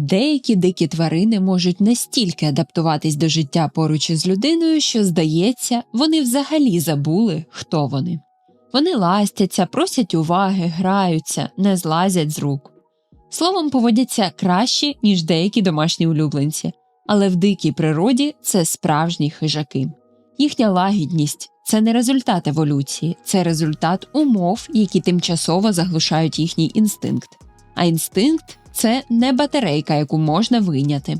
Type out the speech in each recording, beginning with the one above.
Деякі дикі тварини можуть настільки адаптуватись до життя поруч із людиною, що, здається, вони взагалі забули, хто вони. Вони ластяться, просять уваги, граються, не злазять з рук. Словом, поводяться краще, ніж деякі домашні улюбленці, але в дикій природі це справжні хижаки. Їхня лагідність це не результат еволюції, це результат умов, які тимчасово заглушають їхній інстинкт. А інстинкт це не батарейка, яку можна вийняти.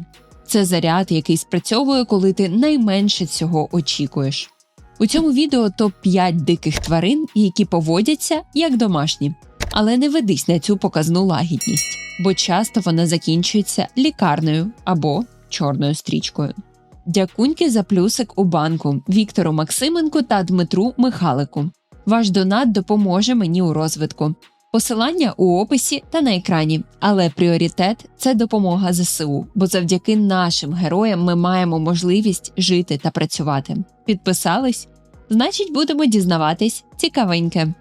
Це заряд, який спрацьовує, коли ти найменше цього очікуєш. У цьому відео топ 5 диких тварин, які поводяться як домашні. Але не ведись на цю показну лагідність, бо часто вона закінчується лікарнею або чорною стрічкою. Дякуньки за плюсик у банку Віктору Максименку та Дмитру Михалику. Ваш донат допоможе мені у розвитку. Посилання у описі та на екрані, але пріоритет це допомога ЗСУ, бо завдяки нашим героям ми маємо можливість жити та працювати. Підписались? Значить, будемо дізнаватись цікавеньке.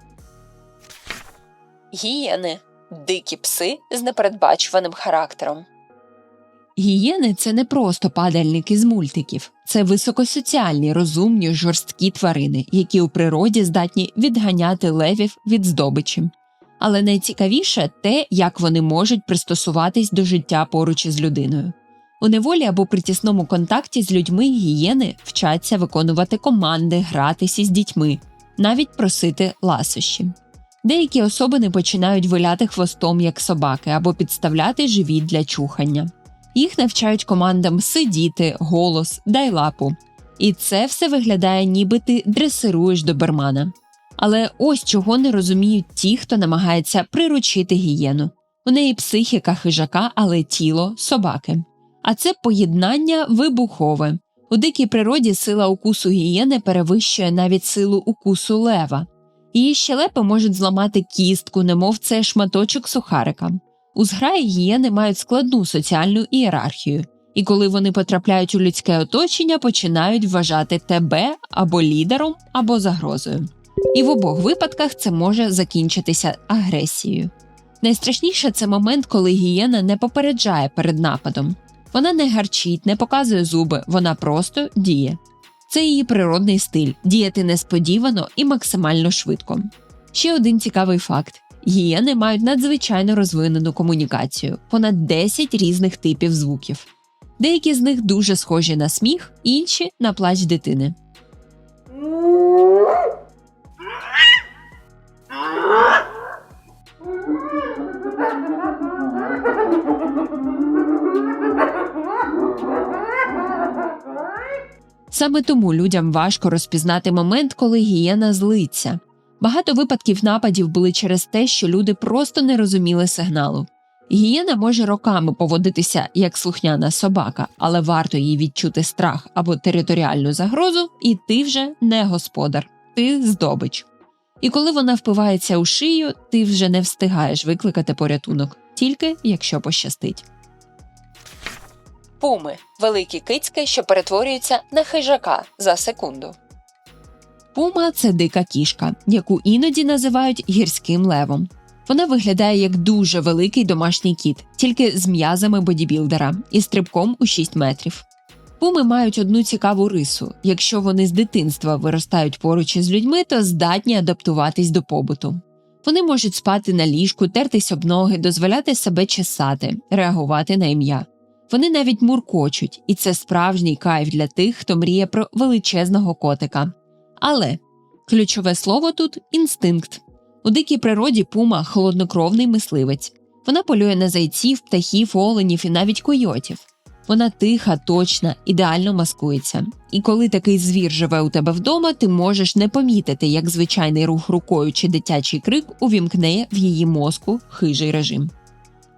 Гієни дикі пси з непередбачуваним характером. Гієни це не просто падальники з мультиків, це високосоціальні, розумні, жорсткі тварини, які у природі здатні відганяти левів від здобичі. Але найцікавіше те, як вони можуть пристосуватись до життя поруч із людиною. У неволі або при тісному контакті з людьми гієни вчаться виконувати команди, гратися з дітьми, навіть просити ласощі. Деякі особини починають виляти хвостом як собаки або підставляти живіт для чухання. Їх навчають командам сидіти, голос, дай лапу. І це все виглядає, ніби ти дресируєш добермана. Але ось чого не розуміють ті, хто намагається приручити гієну. У неї психіка хижака, але тіло собаки. А це поєднання вибухове. У дикій природі сила укусу гієни перевищує навіть силу укусу лева. Її щелепи можуть зламати кістку, немов це шматочок сухарика. У зграї гієни мають складну соціальну ієрархію, і коли вони потрапляють у людське оточення, починають вважати тебе або лідером, або загрозою. І в обох випадках це може закінчитися агресією. Найстрашніше це момент, коли гієна не попереджає перед нападом. Вона не гарчить, не показує зуби, вона просто діє. Це її природний стиль діяти несподівано і максимально швидко. Ще один цікавий факт: гієни мають надзвичайно розвинену комунікацію, понад 10 різних типів звуків. Деякі з них дуже схожі на сміх, інші на плач дитини. Саме тому людям важко розпізнати момент, коли гієна злиться. Багато випадків нападів були через те, що люди просто не розуміли сигналу. Гієна може роками поводитися як слухняна собака, але варто їй відчути страх або територіальну загрозу, і ти вже не господар, ти здобич. І коли вона впивається у шию, ти вже не встигаєш викликати порятунок, тільки якщо пощастить. Пуми великі кицьки, що перетворюються на хижака за секунду. Пума це дика кішка, яку іноді називають гірським левом. Вона виглядає як дуже великий домашній кіт, тільки з м'язами бодібілдера і стрибком у 6 метрів. Пуми мають одну цікаву рису якщо вони з дитинства виростають поруч із людьми, то здатні адаптуватись до побуту. Вони можуть спати на ліжку, тертись об ноги, дозволяти себе чесати, реагувати на ім'я. Вони навіть муркочуть, і це справжній кайф для тих, хто мріє про величезного котика. Але ключове слово тут інстинкт. У дикій природі пума холоднокровний мисливець. Вона полює на зайців, птахів, оленів і навіть койотів. Вона тиха, точна, ідеально маскується. І коли такий звір живе у тебе вдома, ти можеш не помітити, як звичайний рух рукою чи дитячий крик увімкне в її мозку хижий режим.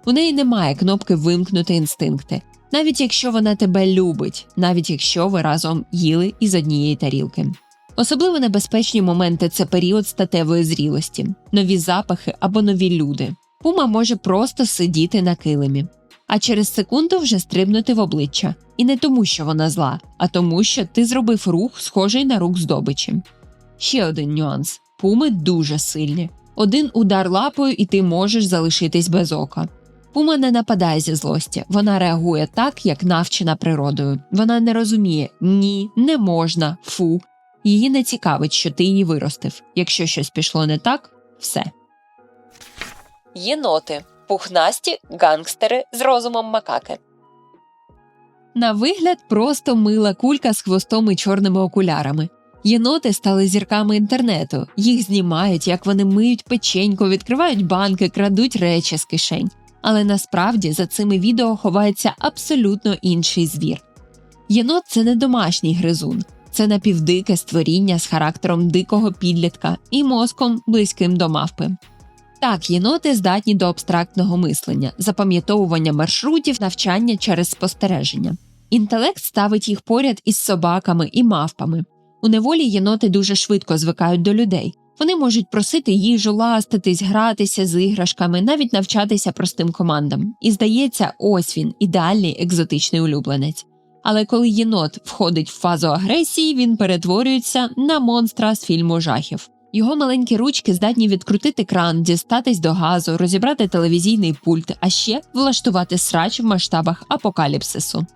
У неї немає кнопки вимкнути інстинкти, навіть якщо вона тебе любить, навіть якщо ви разом їли із однієї тарілки. Особливо небезпечні моменти це період статевої зрілості, нові запахи або нові люди. Пума може просто сидіти на килимі, а через секунду вже стрибнути в обличчя. І не тому, що вона зла, а тому, що ти зробив рух, схожий на рук здобичі. Ще один нюанс: пуми дуже сильні. Один удар лапою, і ти можеш залишитись без ока. Пума не нападає зі злості, вона реагує так, як навчена природою. Вона не розуміє ні, не можна, фу. Її не цікавить, що ти її виростив. Якщо щось пішло не так, все. Єноти пухнасті гангстери з розумом макаки. На вигляд просто мила кулька з хвостом і чорними окулярами. Єноти стали зірками інтернету, їх знімають, як вони миють печенько, відкривають банки, крадуть речі з кишень. Але насправді за цими відео ховається абсолютно інший звір. Єнот це не домашній гризун, це напівдике створіння з характером дикого підлітка і мозком близьким до мавпи. Так, єноти здатні до абстрактного мислення, запам'ятовування маршрутів, навчання через спостереження. Інтелект ставить їх поряд із собаками і мавпами. У неволі єноти дуже швидко звикають до людей. Вони можуть просити їжу, ластитись, гратися з іграшками, навіть навчатися простим командам. І здається, ось він ідеальний екзотичний улюбленець. Але коли єнот входить в фазу агресії, він перетворюється на монстра з фільму жахів. Його маленькі ручки здатні відкрутити кран, дістатись до газу, розібрати телевізійний пульт, а ще влаштувати срач в масштабах апокаліпсису.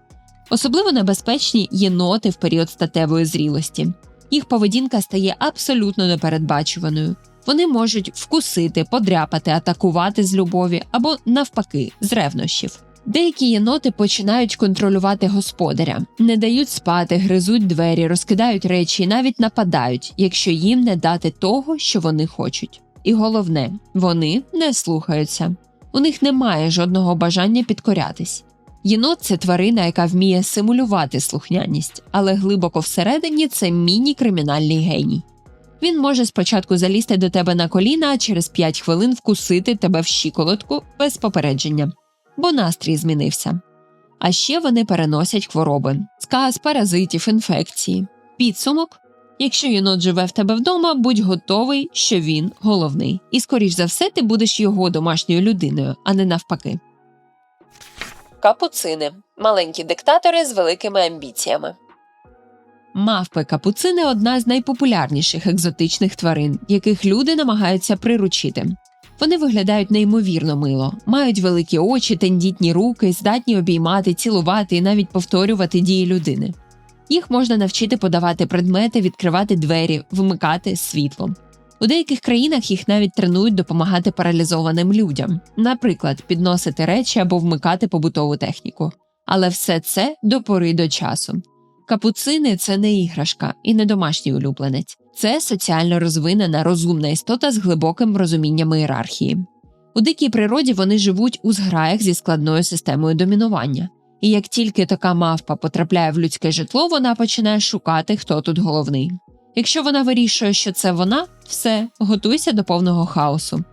Особливо небезпечні єноти в період статевої зрілості. Їх поведінка стає абсолютно непередбачуваною. Вони можуть вкусити, подряпати, атакувати з любові або, навпаки, з ревнощів. Деякі єноти починають контролювати господаря, не дають спати, гризуть двері, розкидають речі і навіть нападають, якщо їм не дати того, що вони хочуть. І головне, вони не слухаються. У них немає жодного бажання підкорятись. Єнот це тварина, яка вміє симулювати слухняність, але глибоко всередині це міні-кримінальний геній. Він може спочатку залізти до тебе на коліна, а через 5 хвилин вкусити тебе в щиколотку без попередження бо настрій змінився. А ще вони переносять хвороби, сказ паразитів, інфекції. Підсумок якщо єнот живе в тебе вдома, будь готовий, що він головний, і, скоріш за все, ти будеш його домашньою людиною, а не навпаки. Капуцини маленькі диктатори з великими амбіціями. Мавпи капуцини одна з найпопулярніших екзотичних тварин, яких люди намагаються приручити. Вони виглядають неймовірно мило, мають великі очі, тендітні руки, здатні обіймати, цілувати і навіть повторювати дії людини. Їх можна навчити подавати предмети, відкривати двері, вмикати світло. У деяких країнах їх навіть тренують допомагати паралізованим людям, наприклад, підносити речі або вмикати побутову техніку. Але все це до пори до часу. Капуцини це не іграшка і не домашній улюбленець. Це соціально розвинена розумна істота з глибоким розумінням ієрархії. У дикій природі вони живуть у зграях зі складною системою домінування, і як тільки така мавпа потрапляє в людське житло, вона починає шукати, хто тут головний. Якщо вона вирішує, що це вона, все, готуйся до повного хаосу.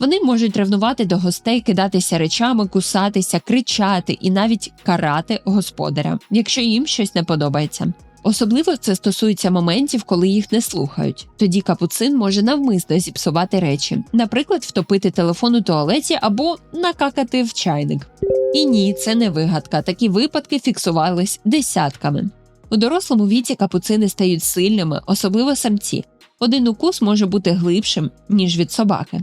Вони можуть ревнувати до гостей, кидатися речами, кусатися, кричати і навіть карати господаря, якщо їм щось не подобається. Особливо це стосується моментів, коли їх не слухають. Тоді капуцин може навмисно зіпсувати речі, наприклад, втопити телефон у туалеті або накакати в чайник. І ні, це не вигадка. Такі випадки фіксувались десятками. У дорослому віці капуцини стають сильними, особливо самці. Один укус може бути глибшим, ніж від собаки.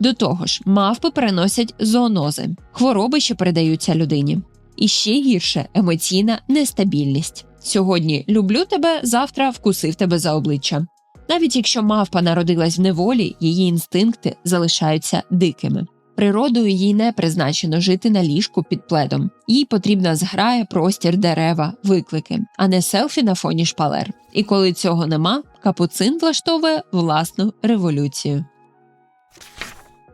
До того ж, мавпи переносять зоонози, хвороби, що передаються людині. І ще гірше емоційна нестабільність. Сьогодні люблю тебе, завтра вкусив тебе за обличчя. Навіть якщо мавпа народилась в неволі, її інстинкти залишаються дикими. Природою їй не призначено жити на ліжку під пледом. Їй потрібна зграя, простір, дерева, виклики, а не селфі на фоні шпалер. І коли цього нема, капуцин влаштовує власну революцію.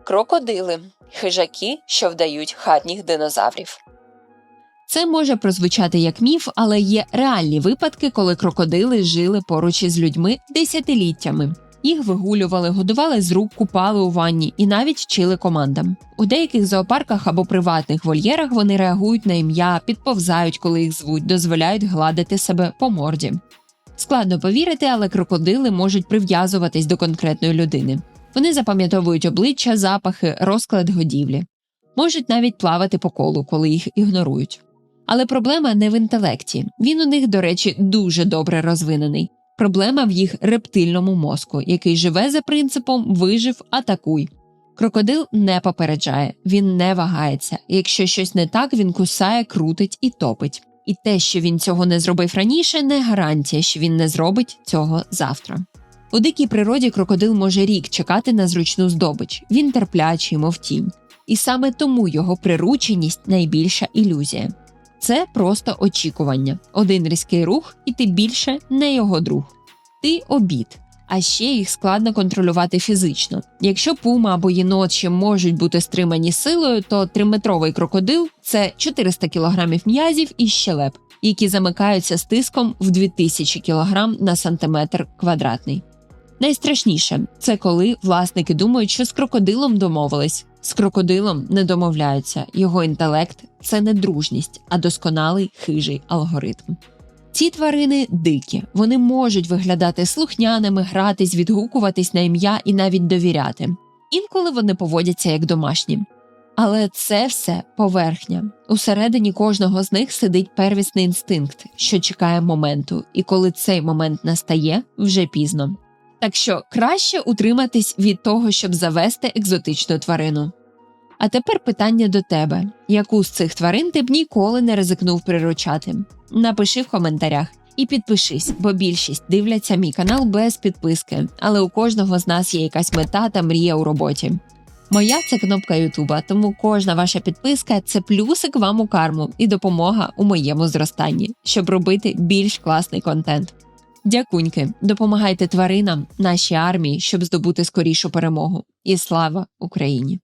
Крокодили хижаки, що вдають хатніх динозаврів. Це може прозвучати як міф, але є реальні випадки, коли крокодили жили поруч із людьми десятиліттями. Їх вигулювали, годували з рук, купали у ванні і навіть вчили командам. У деяких зоопарках або приватних вольєрах вони реагують на ім'я, підповзають, коли їх звуть, дозволяють гладити себе по морді. Складно повірити, але крокодили можуть прив'язуватись до конкретної людини. Вони запам'ятовують обличчя, запахи, розклад годівлі, можуть навіть плавати по колу, коли їх ігнорують. Але проблема не в інтелекті. Він у них, до речі, дуже добре розвинений. Проблема в їх рептильному мозку, який живе за принципом вижив, атакуй. Крокодил не попереджає, він не вагається. Якщо щось не так, він кусає, крутить і топить. І те, що він цього не зробив раніше, не гарантія, що він не зробить цього завтра. У дикій природі крокодил може рік чекати на зручну здобич. Він терплячий, мов тінь. І саме тому його прирученість найбільша ілюзія. Це просто очікування. Один різкий рух, і ти більше не його друг. Ти обід. А ще їх складно контролювати фізично. Якщо пума або єнот ще можуть бути стримані силою, то триметровий крокодил це 400 кг м'язів і щелеп, які замикаються з тиском в 2000 кг на сантиметр квадратний. Найстрашніше це коли власники думають, що з крокодилом домовились. З крокодилом не домовляються. Його інтелект це не дружність, а досконалий хижий алгоритм. Ці тварини дикі, вони можуть виглядати слухняними, гратись, відгукуватись на ім'я і навіть довіряти. Інколи вони поводяться як домашні. Але це все поверхня. Усередині кожного з них сидить первісний інстинкт, що чекає моменту, і коли цей момент настає, вже пізно. Так що краще утриматись від того, щоб завести екзотичну тварину. А тепер питання до тебе: яку з цих тварин ти б ніколи не ризикнув приручати? Напиши в коментарях і підпишись, бо більшість дивляться мій канал без підписки, але у кожного з нас є якась мета та мрія у роботі. Моя це кнопка Ютуба, тому кожна ваша підписка це плюсик вам у карму і допомога у моєму зростанні, щоб робити більш класний контент. Дякуньки, допомагайте тваринам, нашій армії, щоб здобути скорішу перемогу. І слава Україні!